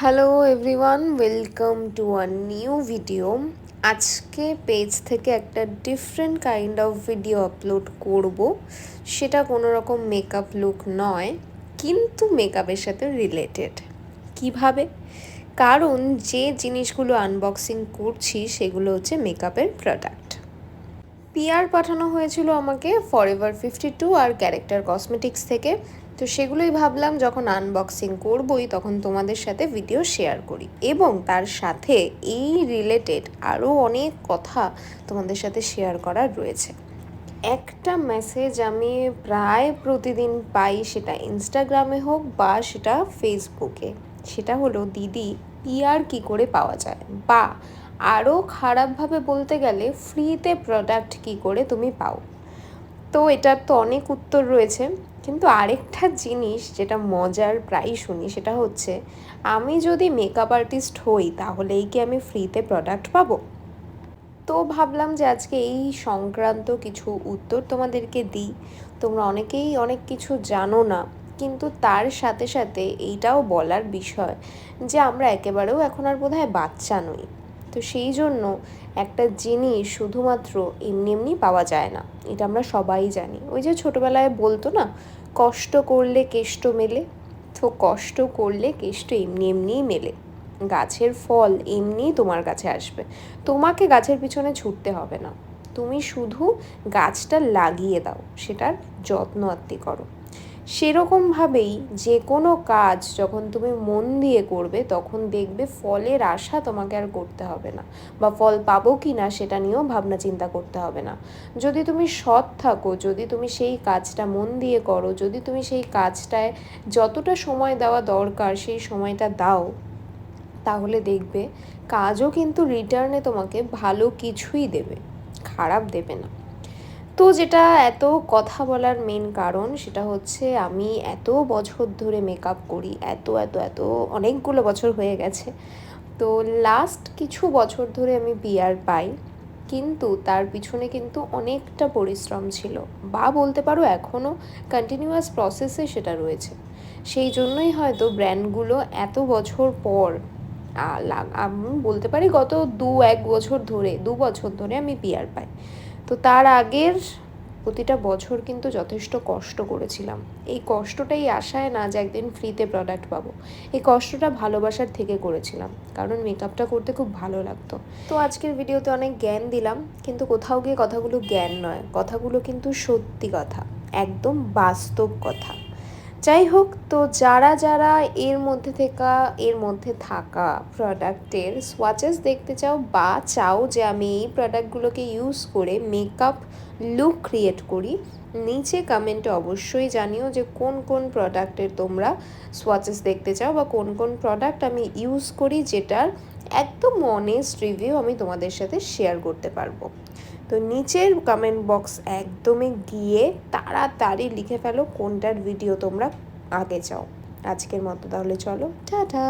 Hello everyone welcome to a new video আজকে page থেকে একটা different kind of video upload করব। সেটা কোনো রকম মেকআপ লুক নয়, কিন্তু মেকআপের সাথে রিলেটেড কীভাবে? কারণ যে জিনিসগুলো আনবক্সিং করছি, সেগুলো হচ্ছে মেকআপের প্রোডাক্ট পিআর পাঠানো হয়েছিল আমাকে ফর এভার ফিফটি টু আর ক্যারেক্টার কসমেটিক্স থেকে। তো সেগুলোই ভাবলাম যখন আনবক্সিং করবই তখন তোমাদের সাথে ভিডিও শেয়ার করি। এবং তার সাথে এই রিলেটেড আরও অনেক কথা তোমাদের সাথে শেয়ার করার রয়েছে। একটা মেসেজ আমি প্রায় প্রতিদিন পাই সেটা ইনস্টাগ্রামে হোক বা সেটা ফেসবুকে সেটা হলো, দিদি পিআর কি করে পাওয়া যায়? বা আরও খারাপভাবে বলতে গেলে ফ্রিতে প্রোডাক্ট কি করে তুমি পাও। তো এটার তো অনেক উত্তর রয়েছে, কিন্তু আরেকটা জিনিস যেটা মজার প্রায় শুনি সেটা হচ্ছে, আমি যদি মেকআপ আর্টিস্ট হই তাহলেই কি আমি ফ্রিতে প্রোডাক্ট পাবো? তো ভাবলাম যে আজকে এই সংক্রান্ত কিছু উত্তর তোমাদেরকে দিই। তোমরা অনেকেই অনেক কিছু জানো না, কিন্তু তার সাথে সাথে এইটাও বলার বিষয় যে আমরা একেবারেও এখন আর বোধহয় বাচ্চা নই। তো সেই জন্য একটা জিনিস শুধুমাত্র এমনি এমনি পাওয়া যায় না। এটা আমরা সবাই জানি। ওই যে ছোটোবেলায় বলতো না, কষ্ট করলে কেষ্ট মেলে। তো কষ্ট করলে কেষ্ট এমনি এমনিই মেলে। গাছের ফল এমনিই তোমার কাছে আসবে। তোমাকে গাছের পিছনে ছুটতে হবে না। তুমি শুধু গাছটা লাগিয়ে দাও, সেটার যত্ন আত্মি করো। সেরকমভাবেই যে কোনো কাজ যখন তুমি মন দিয়ে করবে, তখন দেখবে ফলের আশা তোমাকে আর করতে হবে না বা ফল পাবো কি না সেটা নিয়েও ভাবনা চিন্তা করতে হবে না। যদি তুমি সৎ থাকো, যদি তুমি সেই কাজটা মন দিয়ে করো, যদি তুমি সেই কাজটায় যতটা সময় দেওয়া দরকার সেই সময়টা দাও, তাহলে দেখবে কাজও কিন্তু রিটার্নে তোমাকে ভালো কিছুই দেবে, খারাপ দেবে না। তো যেটা এত কথা বলার মেন কারণ, সেটা হচ্ছে আমি এত বছর ধরে মেকআপ করি, এত এত এত অনেকগুলো বছর হয়ে গেছে। তো লাস্ট কিছু বছর ধরে আমি বিয়ার পাই, কিন্তু তার পিছনে কিন্তু অনেকটা পরিশ্রম ছিল বা বলতে পারো এখনও কন্টিনিউয়াস প্রসেসে সেটা রয়েছে। সেই জন্যই হয়তো ব্র্যান্ডগুলো এত বছর পর আমি, বলতে পারি গত দু এক বছর ধরে, দু বছর ধরে আমি বিয়ার পাই। তো তার আগের প্রতিটা বছর কিন্তু যথেষ্ট কষ্ট করেছিলাম। এই কষ্টটাই আশায় না যে একদিন ফ্রিতে প্রোডাক্ট পাবো। এই কষ্টটা ভালোবাসার থেকে করেছিলাম, কারণ মেকআপটা করতে খুব ভালো লাগতো। তো আজকের ভিডিওতে অনেক জ্ঞান দিলাম, কিন্তু কোথাও গিয়ে কথাগুলো জ্ঞান নয়, কথাগুলো কিন্তু সত্যি কথা, একদম বাস্তব কথা। যাই হোক তো যারা যারা এর মধ্যে থাকা, এর মধ্যে থাকা প্রোডাক্টের সোয়াচেস দেখতে চাও বা চাও যে আমি এই প্রোডাক্টগুলোকে ইউজ করে মেকআপ লুক ক্রিয়েট করি। নিচে কমেন্টে অবশ্যই জানিও যে কোন কোন প্রোডাক্টের তোমরা সোয়াচেস দেখতে চাও বা কোন কোন প্রোডাক্ট আমি ইউজ করি যেটার একদম অনেস্ট রিভিউ আমি তোমাদের সাথে শেয়ার করতে পারব। তো নিচের কমেন্ট বক্স একদমই গিয়ে তাড়াতাড়ি লিখে ফেলো কোনটার ভিডিও তোমরা আগে চাও। আজকের মতো তাহলে চলো, টাটা!